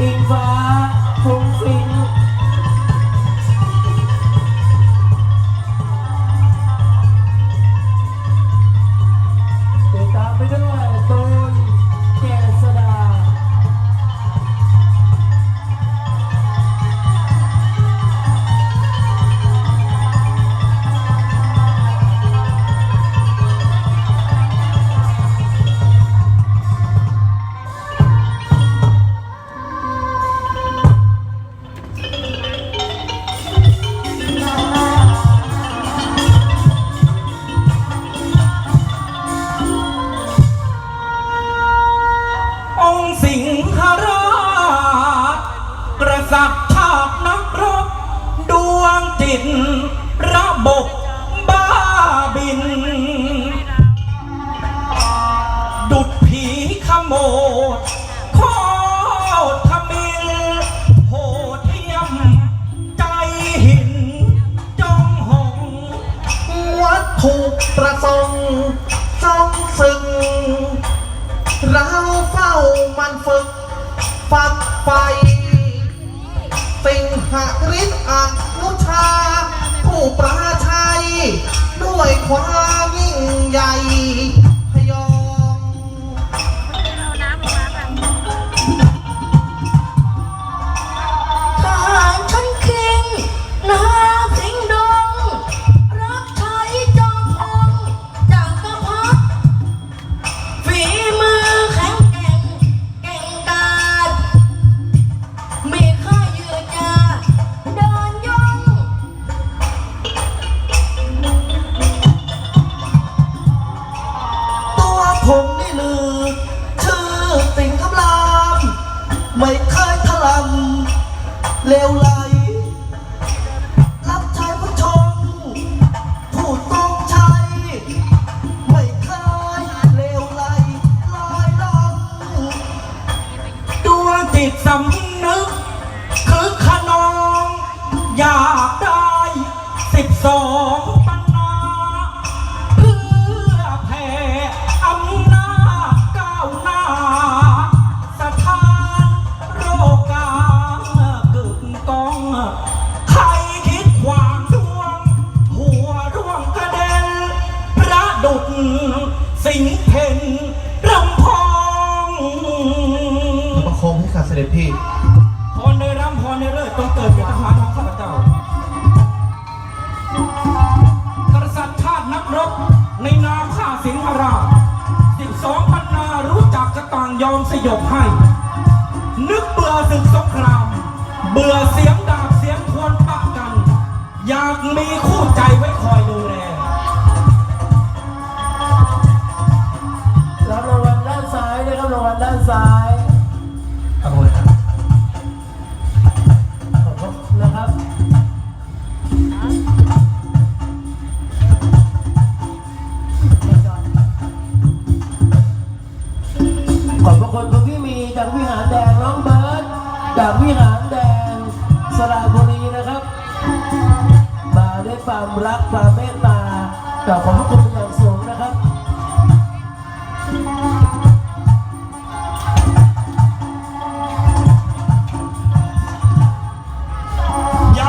อีงฟ้าคงสิง สักภาพนักรบ ดวงจิต ระบบบ้าบิน ดุดผีขโมดโคตรทมิลโหดเทียม ใจหิน จ้องหง วัตถุประสงค์องซึ่งเราเฝ้ามันฝึก ฝักไฟ สิงหฤทธิ์อนุชา ผู้ประชัยด้วย ไม่เคยทลำเลวไหล สด็จพี่พรในรำพรในเลิศต้องเกิดเป็นทหารของข้าพเจ้ากษัตริย์ชาตินักรบในนามข้าสิงหราชสิบสองพันนารู้จักจะต่างยอมสยบให้ นึกเบื่อศึกสงคราม เบื่อเสียงดาบเสียงทวนปะกัน อยากมีคู่ใจไว้คอยดูแล ขอบพระคุณคุณพี่มีจากวิหารแดงน้องเบิร์ดจากวิหารแดงสระบุรีนะครับ มาด้วยความรักความเมตตากับขอบพระคุณอย่างสูงนะครับอยา